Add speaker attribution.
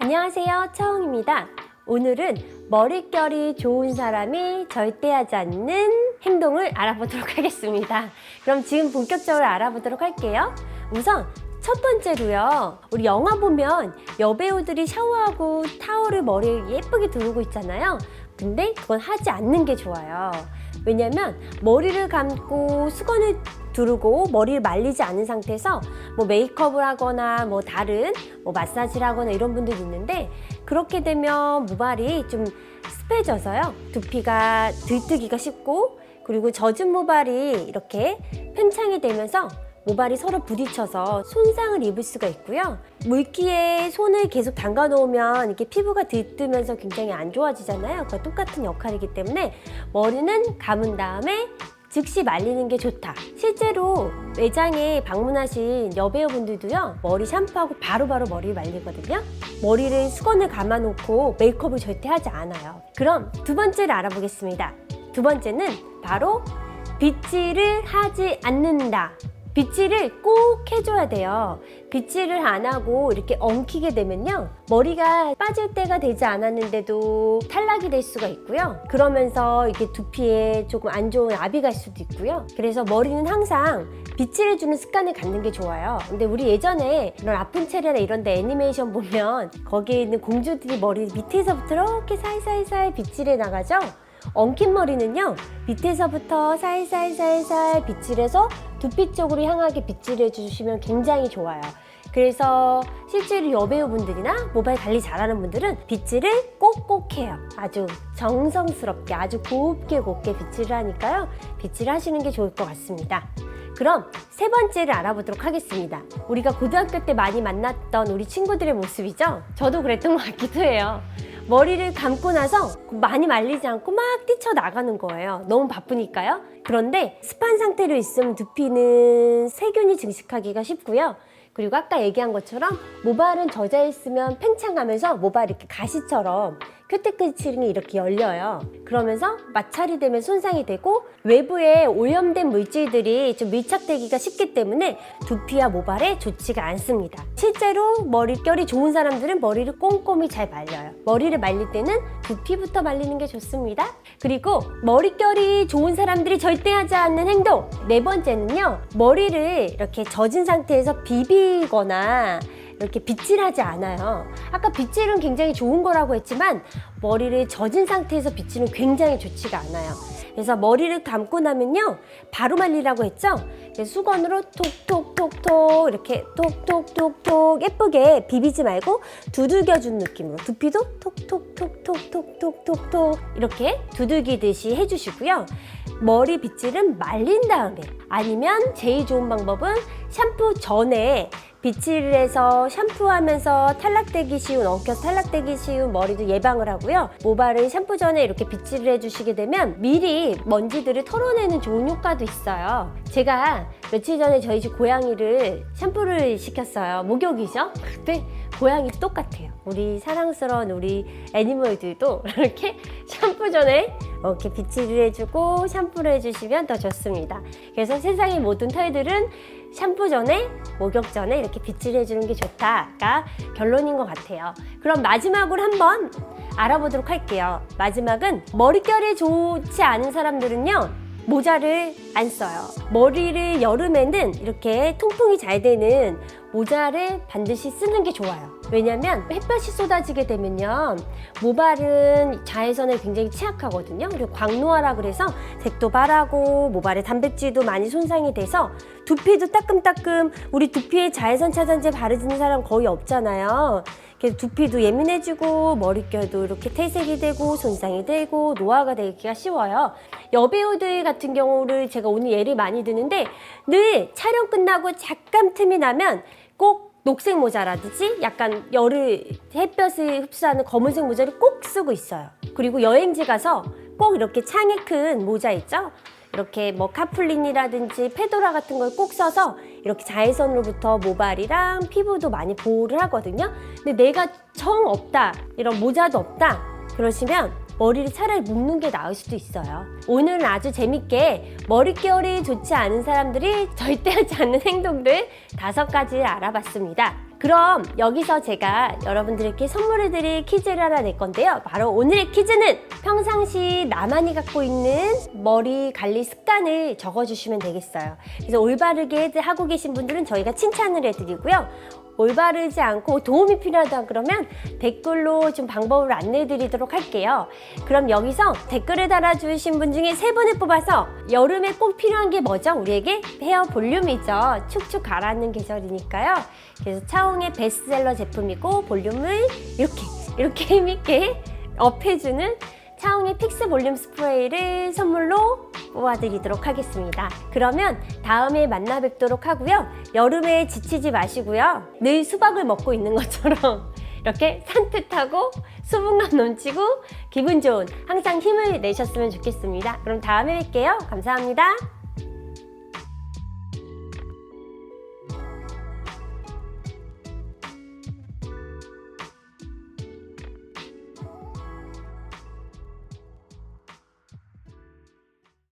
Speaker 1: 안녕하세요. 차홍입니다. 오늘은 머릿결이 좋은 사람이 절대 하지 않는 행동을 알아보도록 하겠습니다. 그럼 지금 본격적으로 알아보도록 할게요. 우선 첫 번째로요. 우리 영화 보면 여배우들이 샤워하고 타월을 머리에 예쁘게 두르고 있잖아요. 근데 그건 하지 않는 게 좋아요. 왜냐면 머리를 감고 수건을 두르고 머리를 말리지 않은 상태에서 뭐 메이크업을 하거나 뭐 다른 뭐 마사지를 하거나 이런 분들이 있는데 그렇게 되면 모발이 좀 습해져서요. 두피가 들뜨기가 쉽고 그리고 젖은 모발이 이렇게 팽창이 되면서 모발이 서로 부딪혀서 손상을 입을 수가 있고요. 물기에 손을 계속 담가 놓으면 이렇게 피부가 들뜨면서 굉장히 안 좋아지잖아요. 그과 똑같은 역할이기 때문에 머리는 감은 다음에 즉시 말리는 게 좋다. 실제로 매장에 방문하신 여배우분들도요, 머리 샴푸하고 바로 바로 머리를 말리거든요. 머리를 수건을 감아놓고 메이크업을 절대 하지 않아요. 그럼 두 번째를 알아보겠습니다. 두 번째는 바로 빗질을 하지 않는다. 빗질을 꼭 해줘야 돼요. 빗질을 안 하고 이렇게 엉키게 되면요. 머리가 빠질 때가 되지 않았는데도 탈락이 될 수가 있고요. 그러면서 이렇게 두피에 조금 안 좋은 압이 갈 수도 있고요. 그래서 머리는 항상 빗질해주는 습관을 갖는 게 좋아요. 근데 우리 예전에 이런 라푼첼이나 이런 데 애니메이션 보면 거기에 있는 공주들이 머리 밑에서부터 이렇게 살살살 빗질해 나가죠? 엉킨 머리는요 밑에서부터 살살살살 빗질해서 두피 쪽으로 향하게 빗질해 주시면 굉장히 좋아요 그래서 실제로 여배우분들이나 모발 관리 잘하는 분들은 빗질을 꼭꼭 해요 아주 정성스럽게 아주 곱게 곱게 빗질을 하니까요 빗질 하시는 게 좋을 것 같습니다 그럼 세 번째를 알아보도록 하겠습니다. 우리가 고등학교 때 많이 만났던 우리 친구들의 모습이죠? 저도 그랬던 것 같기도 해요. 머리를 감고 나서 많이 말리지 않고 막 뛰쳐나가는 거예요. 너무 바쁘니까요. 그런데 습한 상태로 있으면 두피는 세균이 증식하기가 쉽고요. 그리고 아까 얘기한 것처럼 모발은 젖어 있으면 팽창하면서 모발이 이렇게 가시처럼 큐티클층이 이렇게 열려요. 그러면서 마찰이 되면 손상이 되고 외부에 오염된 물질들이 좀 밀착되기가 쉽기 때문에 두피와 모발에 좋지가 않습니다. 실제로 머릿결이 좋은 사람들은 머리를 꼼꼼히 잘 말려요. 머리를 말릴 때는 두피부터 말리는 게 좋습니다. 그리고 머릿결이 좋은 사람들이 절대 하지 않는 행동. 네 번째는요. 머리를 이렇게 젖은 상태에서 비비거나 이렇게 빗질하지 않아요. 아까 빗질은 굉장히 좋은 거라고 했지만 머리를 젖은 상태에서 빗질은 굉장히 좋지가 않아요. 그래서 머리를 감고 나면요 바로 말리라고 했죠. 수건으로 톡톡톡톡 이렇게 톡톡톡톡 예쁘게 비비지 말고 두들겨준 느낌으로 두피도 톡톡톡톡톡톡톡톡 이렇게 두들기듯이 해주시고요. 머리 빗질은 말린 다음에 아니면 제일 좋은 방법은 샴푸 전에 빗질을 해서 샴푸하면서 탈락되기 쉬운 엉켜서 탈락되기 쉬운 머리도 예방을 하고요. 모발은 샴푸 전에 이렇게 빗질을 해주시게 되면 미리 먼지들을 털어내는 좋은 효과도 있어요 제가 며칠 전에 저희 집 고양이를 샴푸를 시켰어요 목욕이죠 근데 고양이 똑같아요 우리 사랑스러운 우리 애니멀들도 이렇게 샴푸 전에 이렇게 빗질을 해주고 샴푸를 해주시면 더 좋습니다 그래서 세상의 모든 털들은 샴푸 전에 목욕 전에 이렇게 빗질 해주는 게 좋다가 결론인 것 같아요. 그럼 마지막으로 한번 알아보도록 할게요. 마지막은 머릿결이 좋지 않은 사람들은요. 모자를 안 써요. 머리를 여름에는 이렇게 통풍이 잘 되는 모자를 반드시 쓰는 게 좋아요. 왜냐면 햇볕이 쏟아지게 되면요. 모발은 자외선에 굉장히 취약하거든요. 그리고 광노화라 그래서 색도 바라고 모발에 단백질도 많이 손상이 돼서 두피도 따끔따끔 우리 두피에 자외선 차단제 바르는 사람 거의 없잖아요. 그래서 두피도 예민해지고 머릿결도 이렇게 퇴색이 되고 손상이 되고 노화가 되기가 쉬워요. 여배우들 같은 경우를 제가 오늘 예를 많이 드는데 늘 촬영 끝나고 잠깐 틈이 나면 꼭 녹색 모자라든지 약간 열을 햇볕을 흡수하는 검은색 모자를 꼭 쓰고 있어요. 그리고 여행지 가서 꼭 이렇게 창이 큰 모자 있죠? 이렇게 뭐 카플린이라든지 페도라 같은 걸 꼭 써서 이렇게 자외선으로부터 모발이랑 피부도 많이 보호를 하거든요. 근데 내가 정 없다, 이런 모자도 없다, 그러시면 머리를 차라리 묶는 게 나을 수도 있어요. 오늘은 아주 재밌게 머릿결이 좋지 않은 사람들이 절대 하지 않는 행동들 다섯 가지 알아봤습니다. 그럼 여기서 제가 여러분들께 선물을 드릴 퀴즈를 하나 낼 건데요. 바로 오늘의 퀴즈는 평상시 나만이 갖고 있는 머리 관리 습관을 적어주시면 되겠어요. 그래서 올바르게 하고 계신 분들은 저희가 칭찬을 해드리고요. 올바르지 않고 도움이 필요하다 그러면 댓글로 좀 방법을 안내해 드리도록 할게요. 그럼 여기서 댓글을 달아주신 분 중에 세 분을 뽑아서 여름에 꼭 필요한 게 뭐죠? 우리에게 헤어 볼륨이죠. 축축 가라앉는 계절이니까요. 그래서 차홍의 베스트셀러 제품이고 볼륨을 이렇게 이렇게 힘있게 업해주는 차홍의 픽스 볼륨 스프레이를 선물로 뽑아드리도록 하겠습니다. 그러면 다음에 만나 뵙도록 하고요. 여름에 지치지 마시고요. 늘 수박을 먹고 있는 것처럼 이렇게 산뜻하고 수분감 넘치고 기분 좋은 항상 힘을 내셨으면 좋겠습니다. 그럼 다음에 뵐게요. 감사합니다.